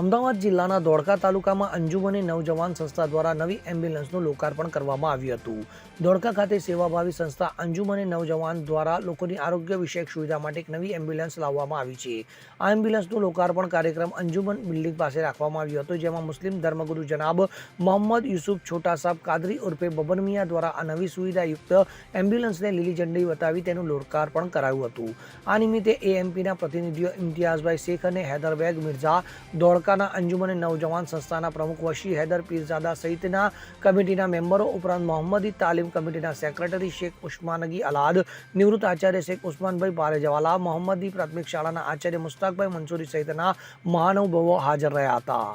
અમદાવાદ જિલ્લાના ધોળકા તાલુકામાં અંજુમની નવજવાન સંસ્થા દ્વારા નવી એમ્બ્યુલન્સનું લોકાર્પણ કરવામાં આવ્યું હતું. ધોળકા ખાતે સેવાભાવી સંસ્થા અંજુમની નવજવાન દ્વારા લોકોની આરોગ્ય વિષયક સુવિધા માટે એક નવી એમ્બ્યુલન્સ લાવવામાં આવી છે. આ એમ્બ્યુલન્સનું લોકાર્પણ કાર્યક્રમ અંજુમન બિલ્ડિંગ પાસે રાખવામાં આવ્યો હતો, જેમાં મુસ્લિમ ધર્મગુરુ જનાબ મોહમ્મદ યુસુફ, છોટા કાદરી ઉર્ફે બબનમિયા દ્વારા આ નવી સુવિધાયુક્ત એમ્બ્યુલન્સને લીલી ઝંડી બતાવી તેનું લોકાર્પણ કરાયું હતું. આ નિમિત્તે એએમપીના પ્રતિનિધિઓ ઇમ્તિયાઝભાઈ શેખ અને હૈદરબેગ મિર્ઝા મિર્ઝા ધોળકાના અંજુમને નવજવાન સંસ્થાના પ્રમુખ વશી હૈદર પીરઝાદા સહિતના કમિટીના મેમ્બરો ઉપરાંત મોહમ્મદી તાલીમ કમિટીના સેક્રેટરી શેખ ઉસ્માનગી અલાદ, નિવૃત્ત આચાર્ય શેખ ઉસ્માનભાઈ પારેજવાલા, મોહમ્મદી પ્રાથમિક શાળાના આચાર્ય મુસ્તાકભાઈ મંસૂરી સહિતના મહાનુભાવો હાજર રહ્યા હતા.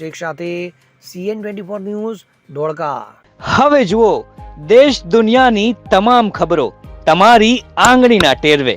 શેખ સાથે CN twenty four news, Dholka. હવે જુઓ, દેશ દુનિયાની તમામ ખબરો, તમારી આંગળીના ટેરવે.